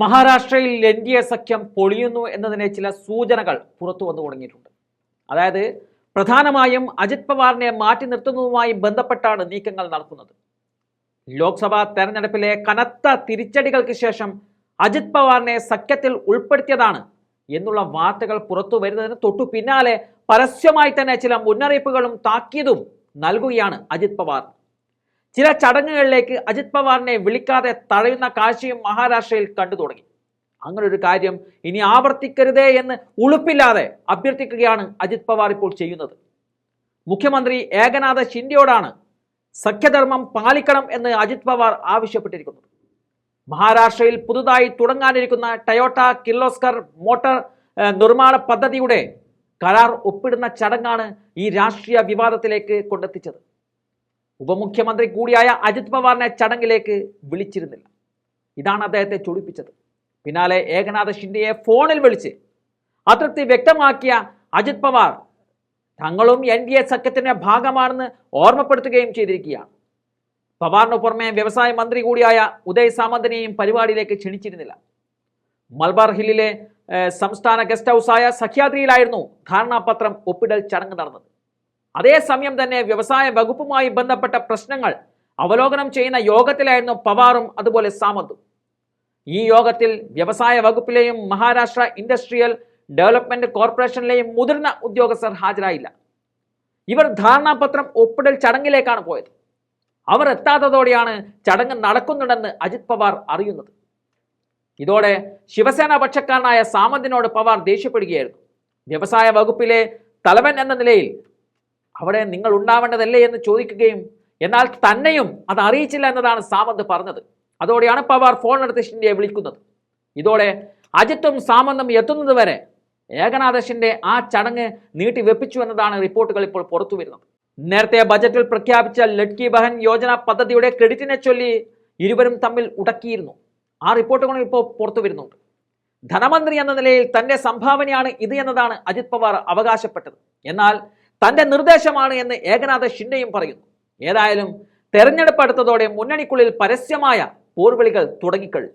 മഹാരാഷ്ട്രയിൽ N D A സഖ്യം പൊളിയുന്നു എന്നതിനെ ചില സൂചനകൾ പുറത്തു വന്നു തുടങ്ങിയിട്ടുണ്ട്. അതായത് പ്രധാനമായും അജിത് പവാറിനെ മാറ്റി നിർത്തുന്നതുമായി ബന്ധപ്പെട്ടാണ് നീക്കങ്ങൾ നടക്കുന്നത് ലോക്സഭാ തെരഞ്ഞെടുപ്പിലെ കനത്ത തിരിച്ചടികൾക്ക് ശേഷം അജിത് പവാറിനെ സഖ്യത്തിൽ ഉൾപ്പെടുത്തിയതാണ് എന്നുള്ള വാർത്തകൾ പുറത്തു വരുന്നതിന് തൊട്ടു പിന്നാലെ പരസ്യമായി തന്നെ ചില മുന്നറിയിപ്പുകളും താക്കീതും നൽകുകയാണ് അജിത് പവാർ. ചില ചടങ്ങുകളിലേക്ക് അജിത് പവാറിനെ വിളിക്കാതെ തഴയുന്ന കാഴ്ചയും മഹാരാഷ്ട്രയിൽ കണ്ടു തുടങ്ങി. അങ്ങനെ ഒരു കാര്യം ഇനി ആവർത്തിക്കരുതേ എന്ന് ഉളുപ്പില്ലാതെ അഭ്യർത്ഥിക്കുകയാണ് അജിത് പവാർ ഇപ്പോൾ ചെയ്യുന്നത്. മുഖ്യമന്ത്രി ഏകനാഥ ഷിൻഡെയോടാണ് സഖ്യധർമ്മം പാലിക്കണം എന്ന് അജിത് പവാർ ആവശ്യപ്പെട്ടിരിക്കുന്നത്. മഹാരാഷ്ട്രയിൽ പുതുതായി തുടങ്ങാനിരിക്കുന്ന ടയോട്ട കിർലോസ്കർ മോട്ടോർ നിർമ്മാണ പദ്ധതിയുടെ കരാർ ഒപ്പിടുന്ന ചടങ്ങാണ് ഈ രാഷ്ട്രീയ വിവാദത്തിലേക്ക് കൊണ്ടെത്തിച്ചത്. ഉപമുഖ്യമന്ത്രി കൂടിയായ അജിത് പവാറിനെ ചടങ്ങിലേക്ക് വിളിച്ചിരുന്നില്ല. ഇതാണ് അദ്ദേഹത്തെ ചൊടിപ്പിച്ചത്. പിന്നാലെ ഏകനാഥ് ഷിൻഡെയെ ഫോണിൽ വിളിച്ച് അതൃപ്തി വ്യക്തമാക്കിയ അജിത് പവാർ തങ്ങളും എൻ ഡി എ സഖ്യത്തിന്റെ ഭാഗമാണെന്ന് ഓർമ്മപ്പെടുത്തുകയും ചെയ്തിരിക്കുകയാണ്. പവാറിന് പുറമെ വ്യവസായ മന്ത്രി കൂടിയായ ഉദയ് സാമന്തിനെയും പരിപാടിയിലേക്ക് ക്ഷണിച്ചിരുന്നില്ല. മൽബാർ ഹില്ലിലെ സംസ്ഥാന ഗസ്റ്റ് ഹൗസായ സഖ്യാദ്രിയിലായിരുന്നു ധാരണാപത്രം ഒപ്പിടൽ ചടങ്ങ് നടന്നത്. അതേസമയം തന്നെ വ്യവസായ വകുപ്പുമായി ബന്ധപ്പെട്ട പ്രശ്നങ്ങൾ അവലോകനം ചെയ്യുന്ന യോഗത്തിലായിരുന്നു പവാറും അതുപോലെ സാമന്തും. ഈ യോഗത്തിൽ വ്യവസായ വകുപ്പിലെയും മഹാരാഷ്ട്ര ഇൻഡസ്ട്രിയൽ ഡെവലപ്മെന്റ് കോർപ്പറേഷനിലെയും മുതിർന്ന ഉദ്യോഗസ്ഥർ ഹാജരായില്ല. ഇവർ ധാരണാപത്രം ഒപ്പിടൽ ചടങ്ങിലേക്കാണ് പോയത്. അവർ എത്താത്തതോടെയാണ് ചടങ്ങ് നടക്കുന്നുണ്ടെന്ന് അജിത് പവാർ അറിയുന്നത്. ഇതോടെ ശിവസേന പക്ഷക്കാരനായ സാമന്തിനോട് പവാർ ദേഷ്യപ്പെടുകയായിരുന്നു. വ്യവസായ വകുപ്പിലെ തലവൻ എന്ന നിലയിൽ അവിടെ നിങ്ങൾ ഉണ്ടാവേണ്ടതല്ലേ എന്ന് ചോദിക്കുകയും എന്നാൽ തന്നെയും അത് അറിയിച്ചില്ല എന്നതാണ് സാമന്ത് പറഞ്ഞത്. അതോടെയാണ് പവാർ ഫോൺ എടുത്ത് ഷിൻഡെയെ വിളിക്കുന്നത്. ഇതോടെ അജിത്തും സാമന്തും എത്തുന്നത് വരെ ഏകനാഥശിന്റെ ആ ചടങ്ങ് നീട്ടിവെപ്പിച്ചു എന്നതാണ് റിപ്പോർട്ടുകൾ ഇപ്പോൾ പുറത്തു വരുന്നത്. നേരത്തെ ബജറ്റിൽ പ്രഖ്യാപിച്ച ലഡ്കി ബഹൻ യോജന പദ്ധതിയുടെ ക്രെഡിറ്റിനെ ചൊല്ലി ഇരുവരും തമ്മിൽ ഉടക്കിയിരുന്നു. ആ റിപ്പോർട്ടുകളും ഇപ്പോൾ പുറത്തു വരുന്നുണ്ട്. ധനമന്ത്രി എന്ന നിലയിൽ തന്റെ സംഭാവനയാണ് ഇത് എന്നതാണ് അജിത് പവാർ അവകാശപ്പെട്ടത്. എന്നാൽ തന്റെ നിർദ്ദേശമാണ് എന്ന് ഏകനാഥ ഷിൻഡെയും പറയുന്നു. ഏതായാലും തെരഞ്ഞെടുപ്പ് അടുത്തതോടെ മുന്നണിക്കുള്ളിൽ പരസ്യമായ പോർവിളികൾ തുടങ്ങിക്കഴിഞ്ഞു.